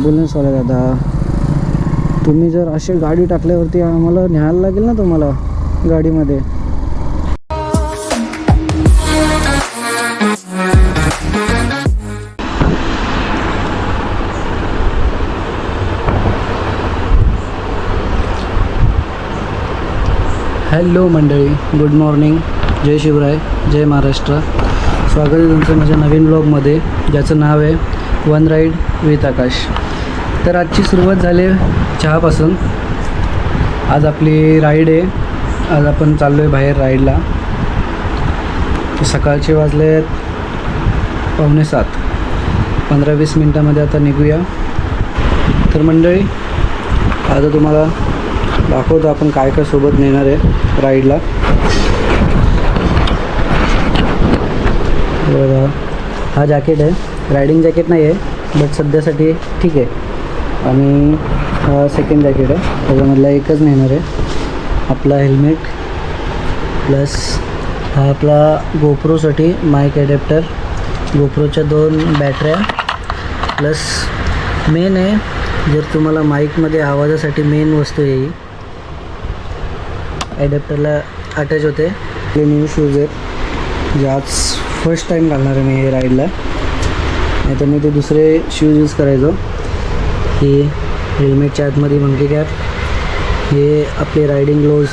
ॲम्ब्युलन्सवाला दादा. तुम्ही जर अशी गाडी टाकल्यावरती आम्हाला न्यायला लागेल ना तुम्हाला गाडीमध्ये? हॅलो मंडळी गुड मॉर्निंग जय शिवराय जय महाराष्ट्र. स्वागत आहे तुमचं माझ्या नवीन ब्लॉगमध्ये ज्याचं नाव आहे वन राईड विथ आकाश तर आजची सुरुवात झाली आहे चहापासून. आज आपली राईड आहे. आज आपण चाललो आहे बाहेर राईडला सकाळचे वाजले आहेत पावणे सात. पंधरा वीस मिनटामध्ये आता निघूया. तर मंडळी आता तुम्हाला दाखवतो आपण काय काय सोबत नेणार आहे राईडला हा जॅकेट आहे. रायडिंग जॅकेट नाही आहे बट सध्यासाठी ठीक आहे. आणि हा सेकंड जॅकेट आहे. त्याच्यामधला एकच नेणार आहे. आपला हेल्मेट प्लस हा आपला गोप्रोसाठी माईक ॲडॅप्टर गोप्रोच्या दोन बॅटऱ्या प्लस मेन आहे जर तुम्हाला माईकमध्ये आवाजासाठी मेन वस्तू येईल ॲडॅप्टरला अटॅच होते. हे न्यू शूज आहेत. जे आज फर्स्ट टाईम घालणार आहे मी हे राईडला नाही तर मी ते दुसरे शूज यूज करायचो. हे हेल्मेटच्या आतमध्ये मंकी कॅप हे आपले रायडिंग ग्लोव्ज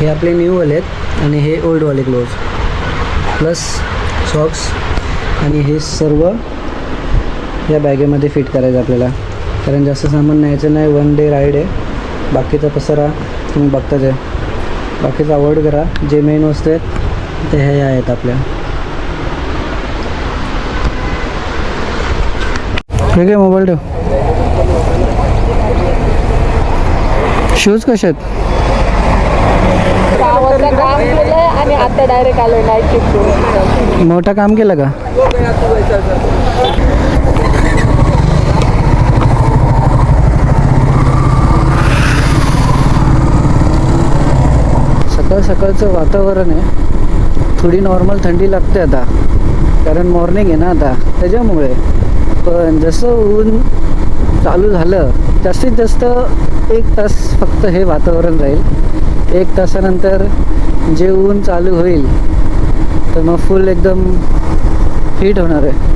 हे आपले न्यूवाले आहेत आणि हे ओल्डवाले ग्लोव्ज प्लस सॉक्स आणि हे सर्व या बॅगेमध्ये फिट करायचं आपल्याला. कारण जास्त सामान न्यायचं नाही वन डे राईड आहे. बाकीचा पसरा तुम्ही बघताच आहे. बाकीचं अवॉइड करा. जे मेन वस्तू आहेत ते ह्या आहेत आपल्या. ठीक आहे मोबाईल ठेव. शूज कसे आहेत? मोठं काम केलं का? सकाळ सकाळचं वातावरण आहे. थोडी नॉर्मल थंडी लागते आता. कारण मॉर्निंग आहे ना आता. त्याच्यामुळे. पण जसं ऊन चालू झालं जास्तीत जास्त एक तास फक्त हे वातावरण राहील. एक तासानंतर जे ऊन चालू होईल तर मग फुल एकदम हीट होणार आहे.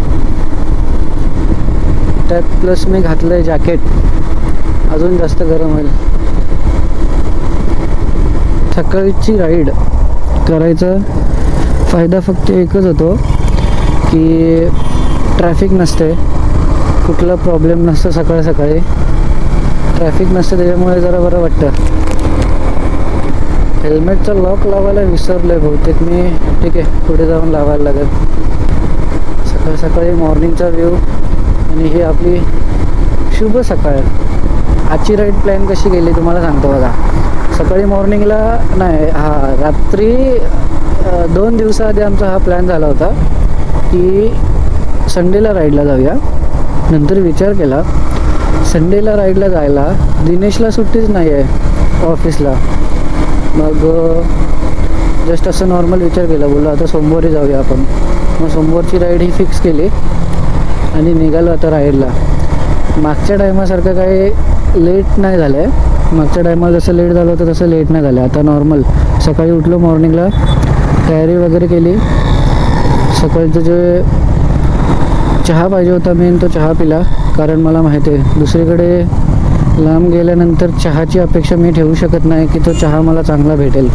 त्यात प्लस मी घातलं आहे जॅकेट अजून जास्त गरम होईल. सकाळची राईड करायचा फायदा फक्त एकच होतो. की ट्रॅफिक नसते. कुठला प्रॉब्लेम नसतो सकाळी सकाळी. ट्रॅफिक नसतं त्याच्यामुळे जरा बरं वाटतं. हेल्मेटचा लॉक लावायला विसरलं आहे बहुतेक मी. ठीक आहे पुढे जाऊन लावायला लागेल. सकाळ सकाळी मॉर्निंगचा व्ह्यू आणि ही आपली शुभ सकाळ. आजची राईड प्लॅन कशी गेली तुम्हाला सांगतो बघा. सकाळी मॉर्निंगला नाही हा रात्री दोन दिवसाआधी आमचा हा प्लॅन झाला होता. की संडेला राईडला जाऊया. नंतर विचार केला संडेला राईडला जायला दिनेशला सुट्टीच नाही आहे ऑफिसला मग जस्ट असं नॉर्मल विचार केला बोललो आता सोमवारी जाऊया आपण. मग सोमवारची राईड ही फिक्स केली आणि निघालो आता राईडला मागच्या टायमासारखं काही लेट नाही झालं आहे मागच्या टायमाला जसं लेट झालं होतं तसं लेट नाही झालं आता नॉर्मल सकाळी उठलो मॉर्निंगला तयारी वगैरे केली. सकाळचं जे चहा पाहिजे होता मेन तो चहा पिला. कारण मला माहिती आहे दुसरीकडे लांब गेल्यानंतर चहाची अपेक्षा मी ठेवू शकत नाही की तो चहा मला चांगला भेटेल.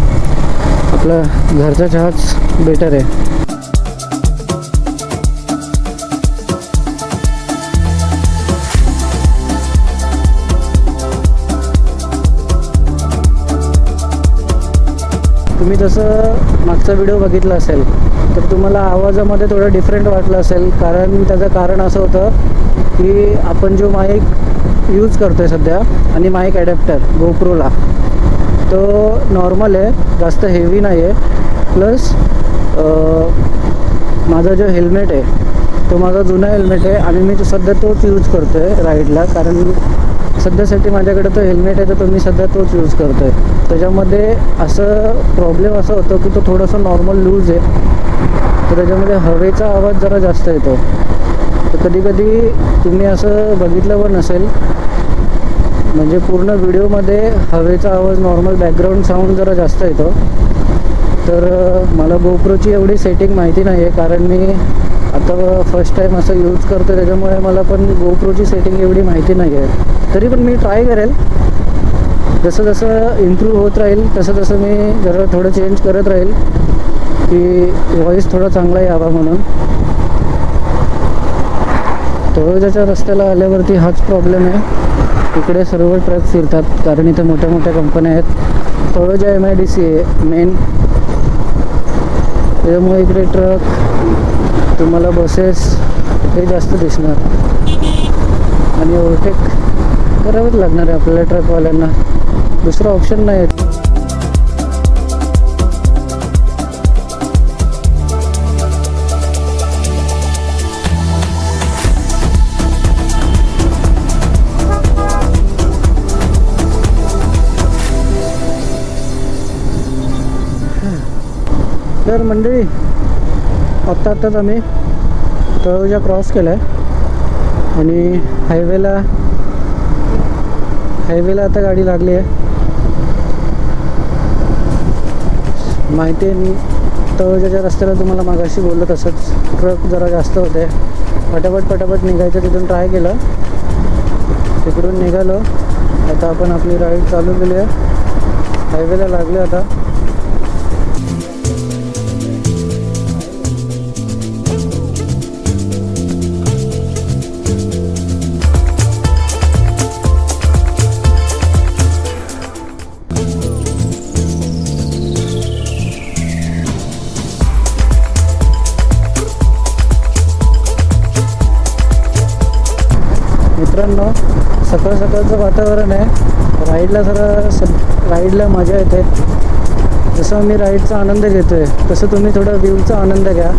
आपला घरचा चहाच बेटर आहे. तुम्ही जसं मागचा व्हिडिओ बघितला असेल तर तुम्हाला आवाजामध्ये थोडं डिफरंट वाटलं असेल. कारण त्याचं कारण असं होतं की आपण जो माईक यूज करतो आहे सध्या आणि माईक ॲडॅप्टर गोप्रोला तो नॉर्मल आहे जास्त हेवी नाही आहे प्लस माझा जो हेल्मेट आहे तो माझा जुना हेल्मेट आहे आणि मी तो सध्या तोच यूज करतो आहे राईडला कारण सध्यासाठी माझ्याकडे तो हेल्मेट आहे तर तो मी सध्या तोच यूज करतो आहे त्याच्यामध्ये असं प्रॉब्लेम असा होतो की तो थोडासा नॉर्मल लूज आहे. तर त्याच्यामध्ये हवेचा आवाज जरा जास्त येतो. तर कधी कधी तुम्ही असं बघितलं पण नसेल म्हणजे पूर्ण व्हिडिओमध्ये हवेचा आवाज नॉर्मल बॅकग्राऊंड साऊंड जरा जास्त येतो. तर मला गोप्रोची एवढी सेटिंग माहिती नाही आहे कारण मी आता फर्स्ट टाईम असं यूज करतो त्याच्यामुळे मला पण गोप्रोची सेटिंग एवढी माहिती नाही आहे तरी पण मी ट्राय करेल. जसं जसं इम्प्रूव्ह होत राहील तसं तसं मी जरा थोडं चेंज करत राहील की व्हॉईस थोडा चांगला यावा म्हणून. तळोजाच्या रस्त्याला आल्यावरती हाच प्रॉब्लेम आहे. इकडे सर्व ट्रक फिरतात कारण इथे मोठ्या मोठ्या कंपन्या आहेत. Taloja M I D C आहे मेन त्याच्यामुळे इकडे ट्रक तुम्हाला बसेस हे जास्त दिसणार. आणि ओव्हरटेक करावंच लागणार आहे आपल्याला ट्रकवाल्यांना दुसरा ऑप्शन नाही आहे. तर मंडळी आत्ता आत्ताच आम्ही तळोजा क्रॉस केला आहे आणि हायवेला हायवेला आता गाडी लागली आहे. माहिती आहे तळोजाच्या रस्त्याला तुम्हाला मागाशी बोललं तसंच. ट्रक जरा जास्त होते. पटापट पटापट निघायचं तिथून ट्राय केलं. तिकडून निघालो. आता आपण आपली राईड चालू केली आहे. हायवेला लागली आता. सकाळचं वातावरण आहे. राईडला जरा स राईडला मजा येते. जसं मी राईडचा आनंद घेतो आहे तसं तुम्ही थोडा व्ह्यूचा आनंद घ्या.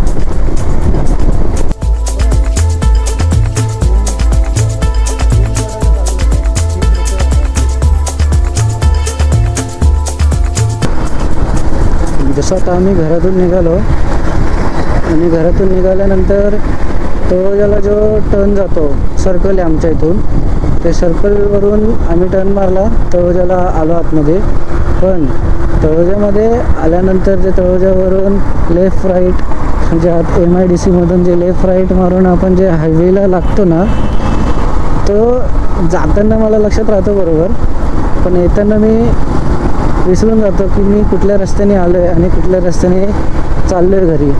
जसं आता आम्ही घरातून निघालो आणि घरातून निघाल्यानंतर तो ज्याला जो टर्न जातो सर्कल आहे आमच्या इथून ते सर्कलवरून आम्ही टर्न मारला तळोजाला आलो आतमध्ये. पण तळोजामध्ये आल्यानंतर जे तळोजावरून लेफ्ट राईट म्हणजे आत एम आय डी सीमधून जे लेफ्ट राईट मारून आपण जे हायवेला लागतो ना तो जाताना मला लक्षात राहतो बरोबर. पण येताना मी विसरून जातो की मी कुठल्या रस्त्याने आलो आहे आणि कुठल्या रस्त्याने चाललो आहे घरी.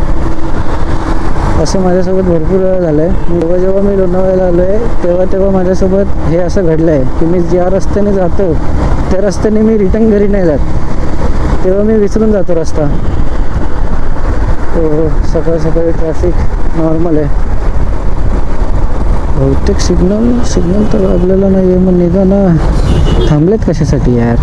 असं माझ्यासोबत भरपूर वेळा झालं आहे जेव्हा जेव्हा मी लोणावळ्याला आलो आहे तेव्हा तेव्हा माझ्यासोबत हे असं घडलं आहे की मी ज्या रस्त्याने जातो त्या रस्त्याने मी रिटर्न घरी नाही जात. तेव्हा मी विसरून जातो रस्ता. हो, हो सकाळ सकाळी ट्रॅफिक नॉर्मल आहे. बहुतेक सिग्नल सिग्नल तर लागलेलं नाही आहे मग निघा ना थांबलेत कशासाठी यार?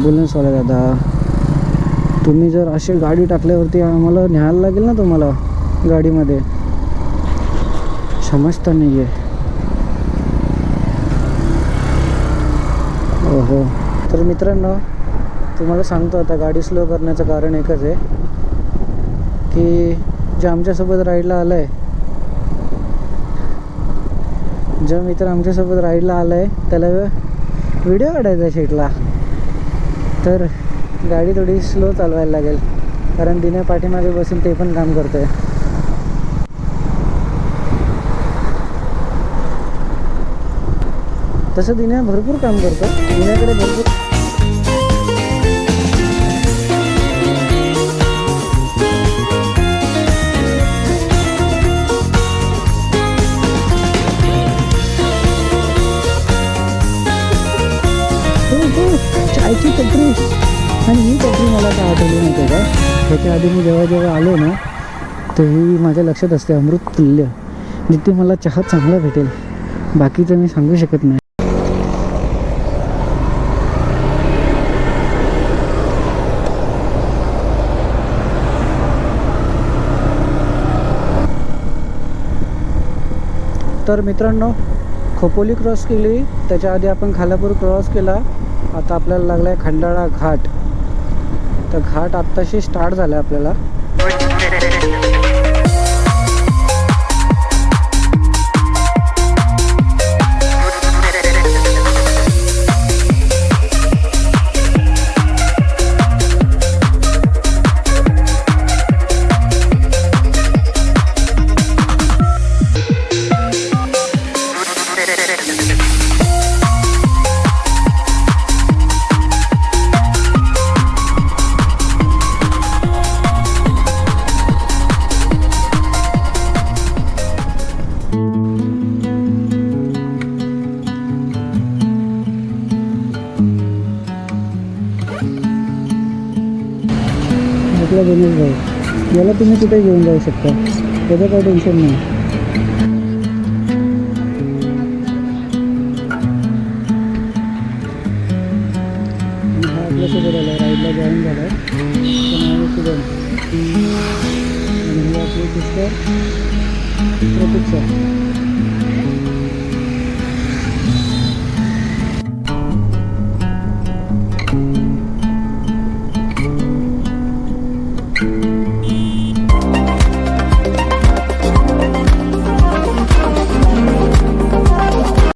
ॲम्ब्युलन्सवाला दादा. तुम्ही जर अशी गाडी टाकल्यावरती आम्हाला न्यायला लागेल ना तुम्हाला गाडीमध्ये? समजता नाही आहे हो तर मित्रांनो तुम्हाला सांगतो आता गाडी स्लो करण्याचं कारण एकच आहे की जे आमच्यासोबत राईडला आलं आहे जो मित्र आमच्यासोबत राईडला आला आहे त्याला व्हिडिओ काढायचा आहे शेटला. तर गाडी थोडी स्लो चालवायला लागेल. कारण दिने पाठीमागे बसून ते पण काम करतोय. तसं दिने भरपूर काम करतो दिन्याकडे भरपूर ह्याच्या आधी मी जेव्हा जेव्हा आलो ना तेही माझ्या लक्षात असते अमृत तुल्य. जिथे मला चहा चांगला भेटेल बाकीचं मी सांगू शकत नाही. तर मित्रांनो खोपोली क्रॉस केली. त्याच्या आधी आपण खालापूर क्रॉस केला. आता आपल्याला लागला आहे खंडाळा घाट. तर घाट आत्ताशी स्टार्ट झाला आहे आपल्याला. आपला गणेश भाऊ याला तुम्ही कुठे घेऊन जाऊ शकता. त्याचं काही टेन्शन नाही. आणि हा आपल्यासोबत आला राईडला जॉईन झाला आहे शुभम आणि ही आपली सिस्टर प्रतीक्षा.